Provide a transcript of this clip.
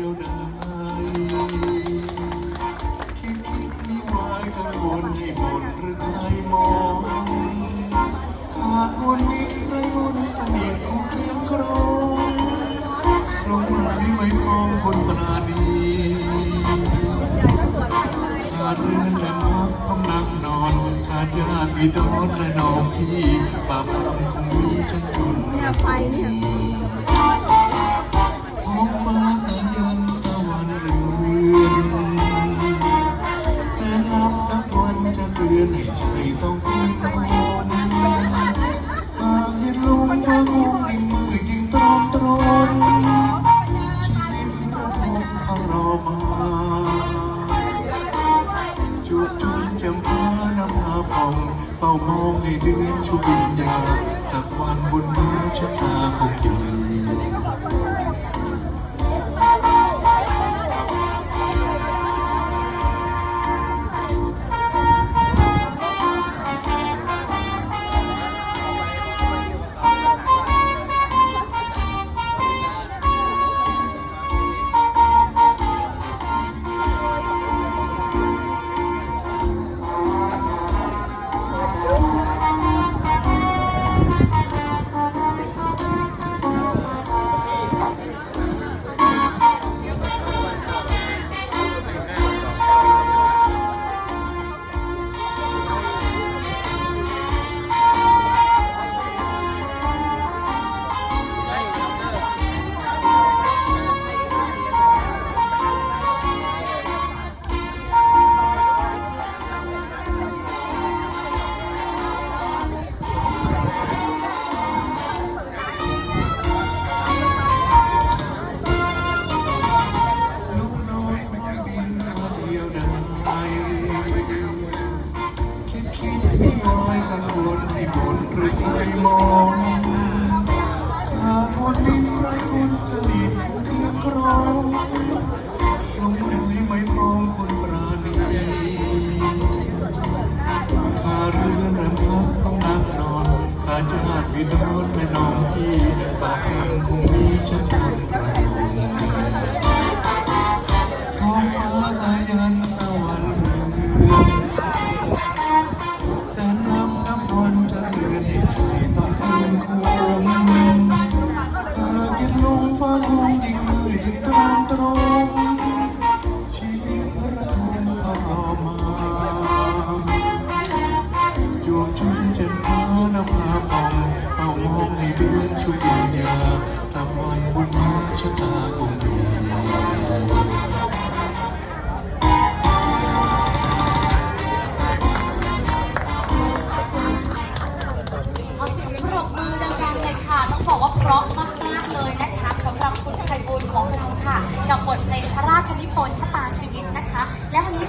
ียวไดายคิดคิดนิวายกังวลให้หมดหรือใครมองขาดวนนิดไม่วนเสน่ห์ของเพียงครองลงไหลไม่คลองคนปราณีขาดเรือนและพักพำนักนอนขาดญาติพี่น้องและน้องพี่ปากคำคงมีฉันจนเนี่ยไฟเนี่ย เฝ้ามองให้เดือนชุบิญญาตะวันบนมือชะตาของ อยกังวลให้บนหรือใครมองขาดคนนิ่งไรคนสนิทเพียงครองลงไหลไม่มองคนปราณีขาเรือนรำพักต้องนั่งนอนขาญาติพี่น้องและน้องพี่ปากเองคงมีฉันคน นฟ้าชะตาคงดีขอเสียงปรบมือดังๆเลยค่ะ ต้องบอกว่าเพราะมากๆเลยนะคะสำหรับคุณไพบูลย์ของเราค่ะ กับบทเพลงพระราชนิพนธ์ชะตาชีวิตนะคะ และวันนี้